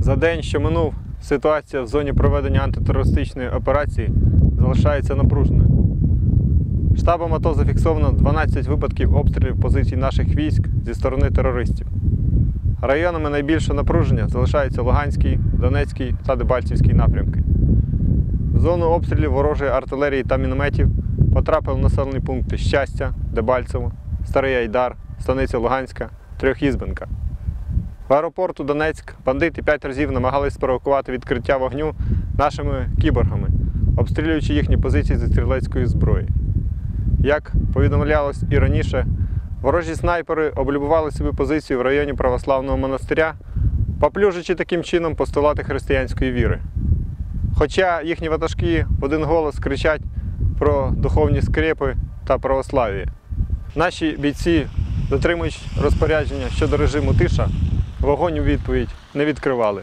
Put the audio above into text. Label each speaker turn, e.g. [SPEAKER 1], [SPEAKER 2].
[SPEAKER 1] За день, що минув, ситуація в зоні проведення антитерористичної операції залишається напруженою. Штабом АТО зафіксовано 12 випадків обстрілів позицій наших військ зі сторони терористів. Районами найбільшого напруження залишаються Луганський, Донецький та Дебальцівський напрямки. В зону обстрілів ворожої артилерії та мінометів потрапили населені пункти Щастя, Дебальцево, Старий Айдар, Станиця Луганська, Трьохізбенка. В аеропорту Донецьк бандити п'ять разів намагались спровокувати відкриття вогню нашими кіборгами, обстрілюючи їхні позиції зі стрілецької зброї. Як повідомлялось і раніше, ворожі снайпери облюбували собі позицію в районі православного монастиря, поплюжачи таким чином постулати християнської віри. Хоча їхні ватажки в один голос кричать про духовні скрепи та православ'я. Наші бійці, дотримуючи розпорядження щодо режиму тиша, вогонь у відповідь не відкривали.